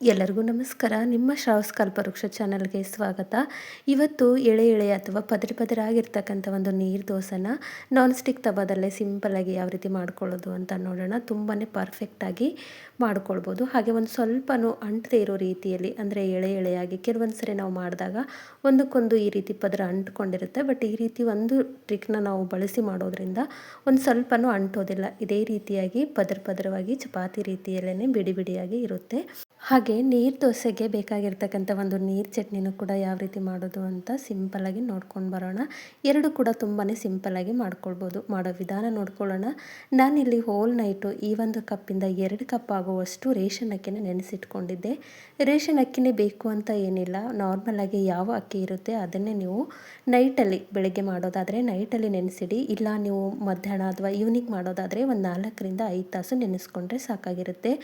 ಎಲ್ಲರಿಗೂ ನಮಸ್ಕಾರ. ನಿಮ್ಮ ಶ್ರಾವಸ್ ಕಲ್ಪವೃಕ್ಷ ಚಾನಲ್ಗೆ ಸ್ವಾಗತ. ಇವತ್ತು ಎಳೆ ಎಳೆ ಅಥವಾ ಪದರ ಪದರ ಆಗಿರ್ತಕ್ಕಂಥ ಒಂದು ನೀರು ದೋಸೆನ ನಾನ್ ಸ್ಟಿಕ್ ತವಾದಲ್ಲೇ ಸಿಂಪಲಾಗಿ ಯಾವ ರೀತಿ ಮಾಡ್ಕೊಳ್ಳೋದು ಅಂತ ನೋಡೋಣ. ತುಂಬಾ ಪರ್ಫೆಕ್ಟಾಗಿ ಮಾಡ್ಕೊಳ್ಬೋದು. ಹಾಗೆ ಒಂದು ಸ್ವಲ್ಪನೂ ಅಂಟದೇ ಇರೋ ರೀತಿಯಲ್ಲಿ, ಅಂದರೆ ಎಳೆ ಎಳೆಯಾಗಿ ಕೆಲವೊಂದು ಸರಿ ನಾವು ಮಾಡಿದಾಗ ಒಂದಕ್ಕೊಂದು ಈ ರೀತಿ ಪದರ ಅಂಟ್ಕೊಂಡಿರುತ್ತೆ. ಬಟ್ ಈ ರೀತಿ ಒಂದು ಟ್ರಿಕ್ನ ನಾವು ಬಳಸಿ ಮಾಡೋದ್ರಿಂದ ಒಂದು ಸ್ವಲ್ಪನೂ ಅಂಟೋದಿಲ್ಲ. ಇದೇ ರೀತಿಯಾಗಿ ಪದರ ಪದರವಾಗಿ ಚಪಾತಿ ರೀತಿಯಲ್ಲೇ ಬಿಡಿ ಬಿಡಿಯಾಗಿ ಇರುತ್ತೆ. ಹಾಗೆ ನೀರು ದೋಸೆಗೆ ಬೇಕಾಗಿರ್ತಕ್ಕಂಥ ಒಂದು ನೀರು ಚಟ್ನಿನೂ ಕೂಡ ಯಾವ ರೀತಿ ಮಾಡೋದು ಅಂತ ಸಿಂಪಲಾಗಿ ನೋಡ್ಕೊಂಡು ಬರೋಣ. ಎರಡು ಕೂಡ ತುಂಬಾ ಸಿಂಪಲಾಗಿ ಮಾಡ್ಕೊಳ್ಬೋದು. ಮಾಡೋ ವಿಧಾನ ನೋಡ್ಕೊಳ್ಳೋಣ. ನಾನಿಲ್ಲಿ ಹೋಲ್ ನೈಟು ಈ ಒಂದು ಕಪ್ಪಿಂದ ಎರಡು ಕಪ್ ಆಗುವಷ್ಟು ರೇಷನ್ ಅಕ್ಕಿನ ನೆನೆಸಿಟ್ಕೊಂಡಿದ್ದೆ. ರೇಷನ್ ಅಕ್ಕಿನೇ ಬೇಕು ಅಂತ ಏನಿಲ್ಲ. ನಾರ್ಮಲಾಗಿ ಯಾವ ಅಕ್ಕಿ ಇರುತ್ತೆ ಅದನ್ನೇ ನೀವು ನೈಟಲ್ಲಿ ಬೆಳಗ್ಗೆ ಮಾಡೋದಾದರೆ ನೈಟಲ್ಲಿ ನೆನೆಸಿಡಿ. ಇಲ್ಲ ನೀವು ಮಧ್ಯಾಹ್ನ ಅಥವಾ ಈವ್ನಿಂಗ್ ಮಾಡೋದಾದರೆ ಒಂದು ನಾಲ್ಕರಿಂದ ಐದು ತಾಸು ನೆನೆಸ್ಕೊಂಡ್ರೆ ಸಾಕಾಗಿರುತ್ತೆ.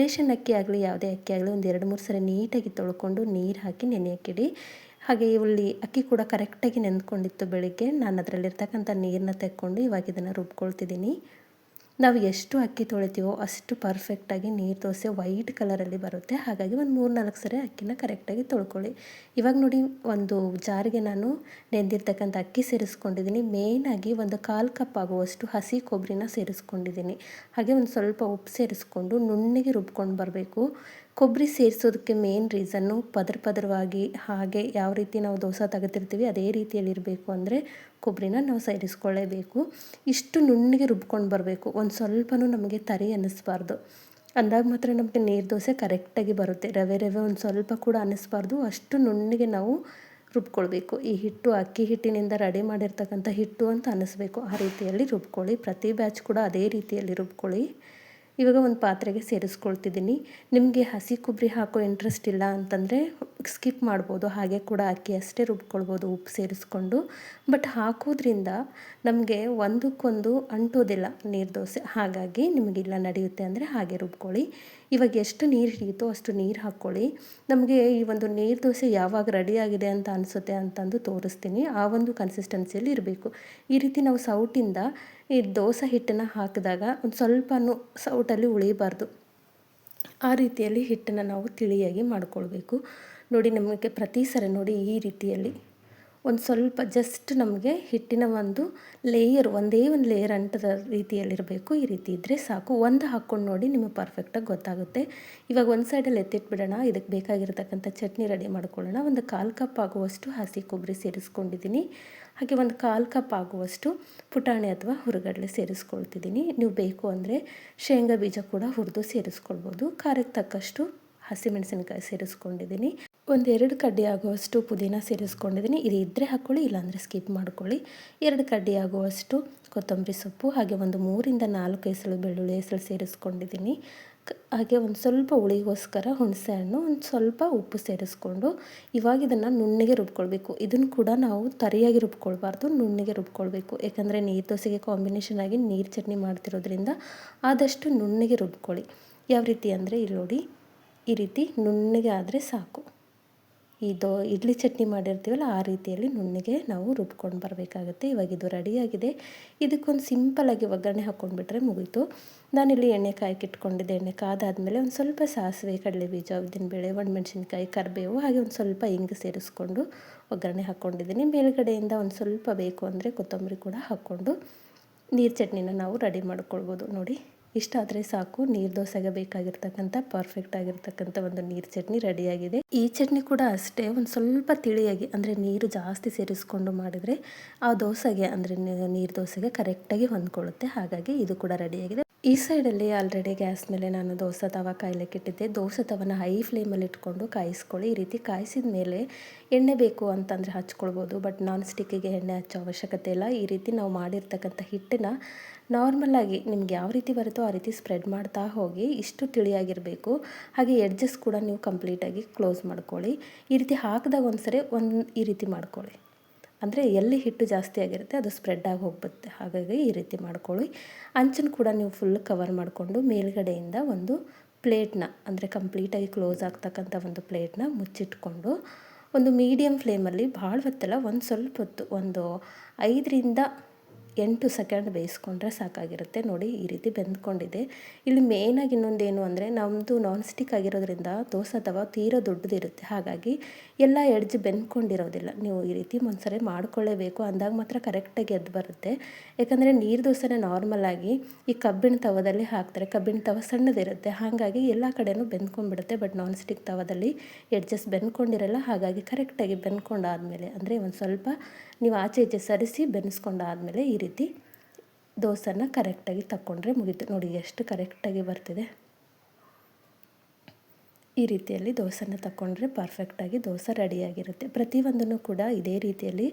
ರೇಷನ್ ಅಕ್ಕಿ ಆಗಲಿ ಯಾವುದೇ ಆಗಲಿ ಒಂದು ಎರಡು ಮೂರು ಸರಿ ನೀಟಾಗಿ ತೊಳ್ಕೊಂಡು ನೀರು ಹಾಕಿ ನೆನೆಯಕ್ಕಿಡಿ. ಹಾಗೆ ಇವಳಿ ಅಕ್ಕಿ ಕೂಡ ಕರೆಕ್ಟಾಗಿ ನೆಂದ್ಕೊಂಡಿತ್ತು ಬೆಳಿಗ್ಗೆ. ನಾನು ಅದರಲ್ಲಿರ್ತಕ್ಕಂಥ ನೀರನ್ನ ತೆಕ್ಕೊಂಡು ಇವಾಗ ಇದನ್ನು ರುಬ್ಕೊಳ್ತಿದ್ದೀನಿ. ನಾವು ಎಷ್ಟು ಅಕ್ಕಿ ತೊಳಿತೀವೋ ಅಷ್ಟು ಪರ್ಫೆಕ್ಟಾಗಿ ನೀರು ದೋಸೆ ವೈಟ್ ಕಲರಲ್ಲಿ ಬರುತ್ತೆ. ಹಾಗಾಗಿ ಒಂದು ಮೂರು ನಾಲ್ಕು ಸರಿ ಅಕ್ಕಿನ ಕರೆಕ್ಟಾಗಿ ತೊಳ್ಕೊಳ್ಳಿ. ಇವಾಗ ನೋಡಿ ಒಂದು ಜಾರಿಗೆ ನಾನು ನೆಂದಿರ್ತಕ್ಕಂಥ ಅಕ್ಕಿ ಸೇರಿಸ್ಕೊಂಡಿದ್ದೀನಿ. ಮೇಯ್ನಾಗಿ ಒಂದು ಕಾಲು ಕಪ್ ಆಗುವಷ್ಟು ಹಸಿ ಕೊಬ್ಬರಿನ ಸೇರಿಸ್ಕೊಂಡಿದ್ದೀನಿ. ಹಾಗೆ ಒಂದು ಸ್ವಲ್ಪ ಉಪ್ಪು ಸೇರಿಸ್ಕೊಂಡು ನುಣ್ಣಗೆ ರುಬ್ಕೊಂಡು ಬರಬೇಕು. ಕೊಬ್ಬರಿ ಸೇರಿಸೋದಕ್ಕೆ ಮೇನ್ ರೀಸನ್ನು ಪದರ ಪದರವಾಗಿ ಹಾಗೆ ಯಾವ ರೀತಿ ನಾವು ದೋಸೆ ತೆಗೆದಿರ್ತೀವಿ ಅದೇ ರೀತಿಯಲ್ಲಿ ಇರಬೇಕು ಅಂದರೆ ಕೊಬ್ಬರಿನ ನಾವು ಸೇರಿಸ್ಕೊಳ್ಳೇಬೇಕು ಇಷ್ಟು ನುಣ್ಣಗೆ ರುಬ್ಕೊಂಡು ಬರಬೇಕು. ಒಂದು ಸ್ವಲ್ಪನೂ ನಮಗೆ ತರಿ ಅನ್ನಿಸ್ಬಾರ್ದು. ಅಂದಾಗ ಮಾತ್ರ ನಮಗೆ ನೀರು ದೋಸೆ ಕರೆಕ್ಟಾಗಿ ಬರುತ್ತೆ. ರವೆ ರವೆ ಒಂದು ಸ್ವಲ್ಪ ಕೂಡ ಅನ್ನಿಸ್ಬಾರ್ದು. ಅಷ್ಟು ನುಣ್ಣಗೆ ನಾವು ರುಬ್ಕೊಳ್ಬೇಕು. ಈ ಹಿಟ್ಟು ಅಕ್ಕಿ ಹಿಟ್ಟಿನಿಂದ ರೆಡಿ ಮಾಡಿರ್ತಕ್ಕಂಥ ಹಿಟ್ಟು ಅಂತ ಅನ್ನಿಸ್ಬೇಕು. ಆ ರೀತಿಯಲ್ಲಿ ರುಬ್ಕೊಳ್ಳಿ. ಪ್ರತಿ ಬ್ಯಾಚ್ ಕೂಡ ಅದೇ ರೀತಿಯಲ್ಲಿ ರುಬ್ಕೊಳ್ಳಿ. ಇವಾಗ ಒಂದು ಪಾತ್ರೆಗೆ ಸೇರಿಸ್ಕೊಳ್ತಿದ್ದೀನಿ. ನಿಮಗೆ ಹಸಿ ಕೊಬ್ಬರಿ ಹಾಕೋ ಇಂಟ್ರೆಸ್ಟ್ ಇಲ್ಲ ಅಂತಂದರೆ ಸ್ಕಿಪ್ ಮಾಡ್ಬೋದು, ಹಾಗೆ ಕೂಡ ಅಕ್ಕಿ ಅಷ್ಟೇ ರುಬ್ಕೊಳ್ಬೋದು, ಉಪ್ಪು ಸೇರಿಸ್ಕೊಂಡು. ಬಟ್ ಹಾಕೋದ್ರಿಂದ ನಮಗೆ ಒಂದಕ್ಕೊಂದು ಅಂಟೋದಿಲ್ಲ ನೀರು ದೋಸೆ. ಹಾಗಾಗಿ ನಿಮಗಿಲ್ಲ ನಡೆಯುತ್ತೆ ಅಂದರೆ ಹಾಗೆ ರುಬ್ಕೊಳ್ಳಿ. ಇವಾಗ ಎಷ್ಟು ನೀರು ಹಿಡಿಯುತ್ತೋ ಅಷ್ಟು ನೀರು ಹಾಕ್ಕೊಳ್ಳಿ. ನಮಗೆ ಈ ಒಂದು ನೀರು ದೋಸೆ ಯಾವಾಗ ರೆಡಿಯಾಗಿದೆ ಅಂತ ಅನಿಸುತ್ತೆ ಅಂತಂದು ತೋರಿಸ್ತೀನಿ. ಆ ಒಂದು ಕನ್ಸಿಸ್ಟೆನ್ಸಿಯಲ್ಲಿ ಇರಬೇಕು. ಈ ರೀತಿ ನಾವು ಸೌಟಿಂದ ಈ ದೋಸೆ ಹಿಟ್ಟನ್ನು ಹಾಕಿದಾಗ ಒಂದು ಸ್ವಲ್ಪನೂ ಸೌಟಲ್ಲಿ ಉಳಿಬಾರ್ದು. ಆ ರೀತಿಯಲ್ಲಿ ಹಿಟ್ಟನ್ನು ನಾವು ತಿಳಿಯಾಗಿ ಮಾಡ್ಕೊಳ್ಬೇಕು. ನೋಡಿ ನಮಗೆ ಪ್ರತಿ ಸರಿ ನೋಡಿ ಈ ರೀತಿಯಲ್ಲಿ. ಒಂದು ಸ್ವಲ್ಪ ಜಸ್ಟ್ ನಮಗೆ ಹಿಟ್ಟಿನ ಒಂದು ಲೇಯರ್ ಒಂದೇ ಒಂದು ಲೇಯರ್ ಅಂಟದ ರೀತಿಯಲ್ಲಿರಬೇಕು. ಈ ರೀತಿ ಇದ್ದರೆ ಸಾಕು. ಒಂದು ಹಾಕ್ಕೊಂಡು ನೋಡಿ ನಿಮಗೆ ಪರ್ಫೆಕ್ಟಾಗಿ ಗೊತ್ತಾಗುತ್ತೆ. ಇವಾಗ ಒಂದು ಸೈಡಲ್ಲಿ ಎತ್ತಿಟ್ಬಿಡೋಣ. ಇದಕ್ಕೆ ಬೇಕಾಗಿರ್ತಕ್ಕಂಥ ಚಟ್ನಿ ರೆಡಿ ಮಾಡ್ಕೊಳ್ಳೋಣ. ಒಂದು ಕಾಲು ಕಪ್ ಆಗುವಷ್ಟು ಹಸಿ ಕೊಬ್ಬರಿ ಸೇರಿಸ್ಕೊಂಡಿದ್ದೀನಿ. ಹಾಗೆ ಒಂದು ಕಾಲು ಕಪ್ ಆಗುವಷ್ಟು ಪುಟಾಣಿ ಅಥವಾ ಹುರುಗಡಲೆ ಸೇರಿಸ್ಕೊಳ್ತಿದ್ದೀನಿ. ನೀವು ಬೇಕು ಅಂದರೆ ಶೇಂಗಾ ಬೀಜ ಕೂಡ ಹುರಿದು ಸೇರಿಸ್ಕೊಳ್ಬೋದು. ಖಾರಕ್ಕೆ ತಕ್ಕಷ್ಟು ಹಸಿಮೆಣಸಿನಕಾಯಿ ಸೇರಿಸ್ಕೊಂಡಿದ್ದೀನಿ. ಒಂದೆರಡು ಕಡ್ಡಿ ಆಗುವಷ್ಟು ಪುದೀನ ಸೇರಿಸ್ಕೊಂಡಿದ್ದೀನಿ. ಇದು ಇದ್ದರೆ ಹಾಕ್ಕೊಳ್ಳಿ ಇಲ್ಲಾಂದರೆ ಸ್ಕಿಪ್ ಮಾಡ್ಕೊಳ್ಳಿ. ಎರಡು ಕಡ್ಡಿ ಆಗುವಷ್ಟು ಕೊತ್ತಂಬರಿ ಸೊಪ್ಪು, ಹಾಗೆ ಒಂದು ಮೂರಿಂದ ನಾಲ್ಕು ಎಸಳು ಬೆಳ್ಳುಳ್ಳಿ ಎಸಳು ಸೇರಿಸ್ಕೊಂಡಿದ್ದೀನಿ. ಹಾಗೆ ಒಂದು ಸ್ವಲ್ಪ ಹುಳಿಗೋಸ್ಕರ ಹುಣಸೆ ಹಣ್ಣು, ಒಂದು ಸ್ವಲ್ಪ ಉಪ್ಪು ಸೇರಿಸ್ಕೊಂಡು ಇವಾಗ ಇದನ್ನು ನುಣ್ಣಗೆ ರುಬ್ಕೊಳ್ಬೇಕು. ಇದನ್ನು ಕೂಡ ನಾವು ತರಿಯಾಗಿ ರುಬ್ಕೊಳ್ಬಾರ್ದು, ನುಣ್ಣಗೆ ರುಬ್ಕೊಳ್ಬೇಕು. ಯಾಕಂದರೆ ನೀರು ದೋಸೆಗೆ ಕಾಂಬಿನೇಷನ್ ಆಗಿ ನೀರು ಚಟ್ನಿ ಮಾಡ್ತಿರೋದ್ರಿಂದ ಆದಷ್ಟು ನುಣ್ಣಗೆ ರುಬ್ಕೊಳ್ಳಿ. ಯಾವ ರೀತಿ ಅಂದರೆ, ಇಲ್ಲಿ ನೋಡಿ, ಈ ರೀತಿ ನುಣ್ಣಗೆ ಆದರೆ ಸಾಕು. ಇದು ಇಡ್ಲಿ ಚಟ್ನಿ ಮಾಡಿರ್ತೀವಲ್ಲ, ಆ ರೀತಿಯಲ್ಲಿ ನುಣ್ಣಗೆ ನಾವು ರುಬ್ಕೊಂಡು ಬರಬೇಕಾಗುತ್ತೆ. ಇವಾಗ ಇದು ರೆಡಿಯಾಗಿದೆ ಇದಕ್ಕೊಂದು ಸಿಂಪಲಾಗಿ ಒಗ್ಗರಣೆ ಹಾಕ್ಕೊಂಡ್ಬಿಟ್ರೆ ಮುಗೀತು. ನಾನಿಲ್ಲಿ ಎಣ್ಣೆ ಕಾಯಕ್ಕೆ ಇಟ್ಕೊಂಡಿದ್ದೆ ಎಣ್ಣೆ ಕಾದಾದಮೇಲೆ ಒಂದು ಸ್ವಲ್ಪ ಸಾಸಿವೆ ಕಡಲೆ ಬೀಜ ಉದ್ದಿನಬೇಳೆ, ಒಣಮೆಣ್ಸಿನ್ಕಾಯಿ, ಕರಿಬೇವು ಹಾಗೆ ಒಂದು ಸ್ವಲ್ಪ ಹಿಂಗೆ ಸೇರಿಸ್ಕೊಂಡು ಒಗ್ಗರಣೆ ಹಾಕ್ಕೊಂಡಿದ್ದೀನಿ ಮೇಲುಗಡೆಯಿಂದ ಒಂದು ಸ್ವಲ್ಪ ಬೇಕು ಅಂದರೆ ಕೊತ್ತಂಬರಿ ಕೂಡ ಹಾಕ್ಕೊಂಡು ನೀರು ಚಟ್ನಿನ ನಾವು ರೆಡಿ ಮಾಡ್ಕೊಳ್ಬೋದು. ನೋಡಿ. ಇಷ್ಟಾದರೆ ಸಾಕು, ನೀರು ದೋಸೆಗೆ ಬೇಕಾಗಿರ್ತಕ್ಕಂಥ ಪರ್ಫೆಕ್ಟ್ ಆಗಿರ್ತಕ್ಕಂಥ ಒಂದು ನೀರು ಚಟ್ನಿ ರೆಡಿಯಾಗಿದೆ. ಈ ಚಟ್ನಿ ಕೂಡ ಅಷ್ಟೇ ಒಂದು ಸ್ವಲ್ಪ ತಿಳಿಯಾಗಿ, ಅಂದರೆ ನೀರು ಜಾಸ್ತಿ ಸೇರಿಸ್ಕೊಂಡು ಮಾಡಿದರೆ ಆ ದೋಸೆಗೆ, ಅಂದರೆ ನೀರು ದೋಸೆಗೆ ಕರೆಕ್ಟಾಗಿ ಹೊಂದ್ಕೊಳ್ಳುತ್ತೆ. ಹಾಗಾಗಿ ಇದು ಕೂಡ ರೆಡಿಯಾಗಿದೆ. ಈ ಸೈಡಲ್ಲಿ ಆಲ್ರೆಡಿ ಗ್ಯಾಸ್ ಮೇಲೆ ನಾನು ದೋಸೆ ತವ ಕಾಯ್ಲಿಕ್ಕೆ ಇಟ್ಟಿದ್ದೆ. ದೋಸೆ ತವನ ಹೈ ಫ್ಲೇಮಲ್ಲಿ ಇಟ್ಕೊಂಡು ಕಾಯಿಸ್ಕೊಳ್ಳಿ. ಈ ರೀತಿ ಕಾಯಿಸಿದ ಮೇಲೆ ಎಣ್ಣೆ ಬೇಕು ಅಂತಂದರೆ ಹಚ್ಕೊಳ್ಬೋದು ಬಟ್ ನಾನ್ ಸ್ಟಿಕ್ಕಿಗೆ ಎಣ್ಣೆ ಹಚ್ಚೋ ಅವಶ್ಯಕತೆ ಇಲ್ಲ. ಈ ರೀತಿ ನಾವು ಮಾಡಿರ್ತಕ್ಕಂಥ ಹಿಟ್ಟನ್ನ ನಾರ್ಮಲಾಗಿ ನಿಮ್ಗೆ ಯಾವ ರೀತಿ ಬರುತ್ತೋ ಆ ರೀತಿ ಸ್ಪ್ರೆಡ್ ಮಾಡ್ತಾ ಹೋಗಿ ಇಷ್ಟು ತಿಳಿಯಾಗಿರಬೇಕು. ಹಾಗೆ ಎಡ್ಜಸ್ ಕೂಡ ನೀವು ಕಂಪ್ಲೀಟಾಗಿ ಕ್ಲೋಸ್ ಮಾಡ್ಕೊಳ್ಳಿ. ಈ ರೀತಿ ಹಾಕಿದಾಗ ಒಂದ್ಸರಿ ಒಂದು ಈ ರೀತಿ ಮಾಡ್ಕೊಳ್ಳಿ. ಅಂದರೆ ಎಲ್ಲಿ ಹಿಟ್ಟು ಜಾಸ್ತಿ ಆಗಿರುತ್ತೆ ಅದು ಸ್ಪ್ರೆಡ್ ಆಗಿ ಹೋಗ್ಬತ್ತೆ. ಹಾಗಾಗಿ ಈ ರೀತಿ ಮಾಡ್ಕೊಳ್ಳಿ. ಅಂಚನ್ನು ಕೂಡ ನೀವು ಫುಲ್ ಕವರ್ ಮಾಡಿಕೊಂಡು ಮೇಲ್ಗಡೆಯಿಂದ ಒಂದು ಪ್ಲೇಟ್ನ ಅಂದರೆ ಕಂಪ್ಲೀಟಾಗಿ ಕ್ಲೋಸ್ ಆಗ್ತಕ್ಕಂಥ ಒಂದು ಪ್ಲೇಟ್ನ ಮುಚ್ಚಿಟ್ಕೊಂಡು ಒಂದು ಮೀಡಿಯಮ್ ಫ್ಲೇಮಲ್ಲಿ ಭಾಳ ಹೊತ್ತಲ್ಲ, ಒಂದು ಸ್ವಲ್ಪ ಹೊತ್ತು, ಒಂದು ಐದರಿಂದ ಎಂಟು ಸೆಕೆಂಡ್ ಬೇಯಿಸ್ಕೊಂಡ್ರೆ ಸಾಕಾಗಿರುತ್ತೆ. ನೋಡಿ, ಈ ರೀತಿ ಬೆಂದ್ಕೊಂಡಿದೆ. ಇಲ್ಲಿ ಮೇಯ್ನಾಗಿ ಇನ್ನೊಂದೇನು ಅಂದರೆ ನಮ್ಮದು ನಾನ್ ಸ್ಟಿಕ್ ಆಗಿರೋದ್ರಿಂದ ದೋಸೆ ತವ ತೀರಾ ದೊಡ್ಡದಿರುತ್ತೆ. ಹಾಗಾಗಿ ಎಲ್ಲ ಎಡ್ಜ್ ಬೆಂದ್ಕೊಂಡಿರೋದಿಲ್ಲ. ನೀವು ಈ ರೀತಿ ಒಂದ್ಸರಿ ಮಾಡ್ಕೊಳ್ಳೇಬೇಕು. ಅಂದಾಗ ಮಾತ್ರ ಕರೆಕ್ಟಾಗಿ ಎದ್ದು ಬರುತ್ತೆ. ಯಾಕಂದರೆ ನೀರು ದೋಸೆನ ನಾರ್ಮಲಾಗಿ ಈ ಕಬ್ಬಿಣ ತವದಲ್ಲಿ ಹಾಕ್ತಾರೆ. ಕಬ್ಬಿಣ ತವ ಸಣ್ಣದಿರುತ್ತೆ. ಹಾಗಾಗಿ ಎಲ್ಲ ಕಡೆನೂ ಬೆಂದ್ಕೊಂಡ್ಬಿಡುತ್ತೆ. ಬಟ್ ನಾನ್ ಸ್ಟಿಕ್ ತವದಲ್ಲಿ ಎಡ್ಜಸ್ ಬೆಂದ್ಕೊಂಡಿರಲ್ಲ. ಹಾಗಾಗಿ ಕರೆಕ್ಟಾಗಿ ಬೆಂದ್ಕೊಂಡಾದಮೇಲೆ ಅಂದರೆ ಒಂದು ಸ್ವಲ್ಪ ನೀವು ಆಚೆ ಈಚೆ ಸರಿಸಿ ಬೆನ್ನಿಸ್ಕೊಂಡಾದಮೇಲೆ ಈ ರೀತಿ ದೋಸೆನ ಕರೆಕ್ಟಾಗಿ ತಕ್ಕೊಂಡ್ರೆ ಮುಗೀತು. ನೋಡಿ ಎಷ್ಟು ಕರೆಕ್ಟಾಗಿ ಬರ್ತಿದೆ. ಈ ರೀತಿಯಲ್ಲಿ ದೋಸೆನ ತಗೊಂಡ್ರೆ ಪರ್ಫೆಕ್ಟಾಗಿ ದೋಸೆ ರೆಡಿಯಾಗಿರುತ್ತೆ. ಪ್ರತಿಯೊಂದನ್ನು ಕೂಡ ಇದೇ ರೀತಿಯಲ್ಲಿ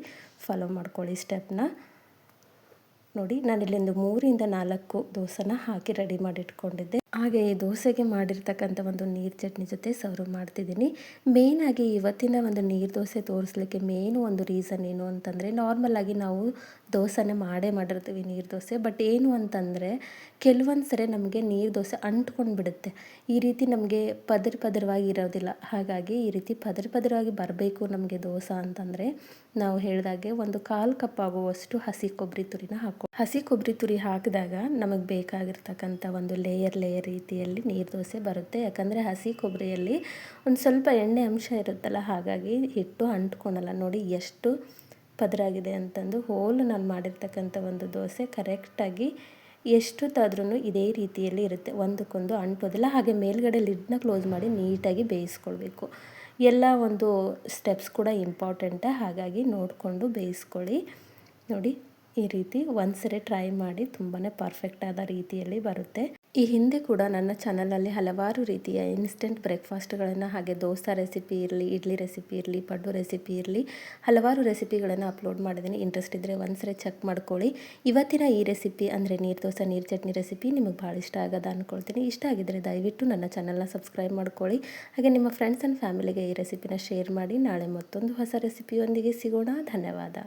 ಫಾಲೋ ಮಾಡ್ಕೊಳ್ಳಿ ಸ್ಟೆಪ್ನ ನೋಡಿ, ನಾನಿಲ್ಲಿಂದು ಮೂರಿಂದ ನಾಲ್ಕು ದೋಸೆನ ಹಾಕಿ ರೆಡಿ ಮಾಡಿ ಇಟ್ಕೊಂಡಿದ್ದೆ ಹಾಗೆ ದೋಸೆಗೆ ಮಾಡಿರ್ತಕ್ಕಂಥ ಒಂದು ನೀರು ಚಟ್ನಿ ಜೊತೆ ಸರ್ವ್ ಮಾಡ್ತಿದ್ದೀನಿ. ಮೇಯ್ನಾಗಿ ಇವತ್ತಿನ ಒಂದು ನೀರು ದೋಸೆ ತೋರಿಸ್ಲಿಕ್ಕೆ ಮೇನು ಒಂದು ರೀಸನ್ ಏನು ಅಂತಂದರೆ ನಾರ್ಮಲಾಗಿ ನಾವು ದೋಸೆನ ಮಾಡೇ ಮಾಡಿರ್ತೀವಿ ನೀರು ದೋಸೆ. ಬಟ್ ಏನು ಅಂತಂದರೆ, ಕೆಲವೊಂದು ಸರಿ ನಮಗೆ ನೀರು ದೋಸೆ ಅಂಟ್ಕೊಂಡು ಬಿಡುತ್ತೆ ಈ ರೀತಿ ನಮಗೆ ಪದರ ಪದರವಾಗಿ ಇರೋದಿಲ್ಲ. ಹಾಗಾಗಿ ಈ ರೀತಿ ಪದರ ಪದರವಾಗಿ ಬರಬೇಕು ನಮಗೆ ದೋಸೆ ಅಂತಂದರೆ, ನಾವು ಹೇಳಿದಾಗೆ ಒಂದು ಕಾಲು ಕಪ್ ಆಗುವಷ್ಟು ಹಸಿ ಕೊಬ್ಬರಿ ತುರಿನ ಹಾಕೋ ಹಸಿ ಕೊಬ್ಬರಿ ತುರಿ ಹಾಕಿದಾಗ ನಮಗೆ ಬೇಕಾಗಿರ್ತಕ್ಕಂಥ ಒಂದು ಲೇಯರ್ ಲೇಯರ್ ರೀತಿಯಲ್ಲಿ ನೀರು ದೋಸೆ ಬರುತ್ತೆ. ಯಾಕಂದರೆ ಹಸಿ ಕೊಬ್ಬರಿಯಲ್ಲಿ ಒಂದು ಸ್ವಲ್ಪ ಎಣ್ಣೆ ಅಂಶ ಇರುತ್ತಲ್ಲ, ಹಾಗಾಗಿ ಹಿಟ್ಟು ಅಂಟ್ಕೊಳಲ್ಲ. ನೋಡಿ ಎಷ್ಟು ಪದರಾಗಿದೆ ಅಂತಂದು ಹೋಲ್ ನಾನು ಮಾಡಿರ್ತಕ್ಕಂಥ ಒಂದು ದೋಸೆ ಕರೆಕ್ಟಾಗಿ ಎಷ್ಟು ತಾದ್ರೂ ಇದೇ ರೀತಿಯಲ್ಲಿ ಇರುತ್ತೆ. ಒಂದಕ್ಕೊಂದು ಅಂಟೋದಿಲ್ಲ ಹಾಗೆ ಮೇಲ್ಗಡೆ ಲಿಡ್ನ ಕ್ಲೋಸ್ ಮಾಡಿ ನೀಟಾಗಿ ಬೇಯಿಸ್ಕೊಳ್ಬೇಕು. ಎಲ್ಲ ಒಂದು ಸ್ಟೆಪ್ಸ್ ಕೂಡ ಇಂಪಾರ್ಟೆಂಟೇ ಹಾಗಾಗಿ ನೋಡಿಕೊಂಡು ಬೇಯಿಸ್ಕೊಳ್ಳಿ. ನೋಡಿ ಈ ರೀತಿ ಒಂದ್ಸರಿ ಟ್ರೈ ಮಾಡಿ ತುಂಬಾ ಪರ್ಫೆಕ್ಟ್ ಆದ ರೀತಿಯಲ್ಲಿ ಬರುತ್ತೆ. ಈ ಹಿಂದೆ ಕೂಡ ನನ್ನ ಚಾನಲಲ್ಲಿ ಹಲವಾರು ರೀತಿಯ ಇನ್ಸ್ಟೆಂಟ್ ಬ್ರೇಕ್ಫಾಸ್ಟ್ಗಳನ್ನು ಹಾಗೆ ದೋಸೆ ರೆಸಿಪಿ ಇರಲಿ, ಇಡ್ಲಿ ರೆಸಿಪಿ ಇರಲಿ, ಪಡ್ಡು ರೆಸಿಪಿ ಇರಲಿ, ಹಲವಾರು ರೆಸಿಪಿಗಳನ್ನು ಅಪ್ಲೋಡ್ ಮಾಡಿದ್ದೀನಿ. ಇಂಟ್ರೆಸ್ಟ್ ಇದ್ದರೆ ಒಂದ್ಸರಿ ಚೆಕ್ ಮಾಡ್ಕೊಳ್ಳಿ. ಇವತ್ತಿನ ಈ ರೆಸಿಪಿ ಅಂದರೆ ನೀರು ದೋಸೆ, ನೀರು ಚಟ್ನಿ ರೆಸಿಪಿ ನಿಮಗೆ ಭಾಳ ಇಷ್ಟ ಆಗೋದು ಅಂದ್ಕೊಳ್ತೀನಿ ಇಷ್ಟ ಆಗಿದ್ದರೆ ದಯವಿಟ್ಟು ನನ್ನ ಚಾನಲ್ನ ಸಬ್ಸ್ಕ್ರೈಬ್ ಮಾಡ್ಕೊಳ್ಳಿ. ಹಾಗೆ ನಿಮ್ಮ ಫ್ರೆಂಡ್ಸ್ ಆ್ಯಂಡ್ ಫ್ಯಾಮಿಲಿಗೆ ಈ ರೆಸಿಪಿನ ಶೇರ್ ಮಾಡಿ. ನಾಳೆ ಮತ್ತೊಂದು ಹೊಸ ರೆಸಿಪಿಯೊಂದಿಗೆ ಸಿಗೋಣ. ಧನ್ಯವಾದ.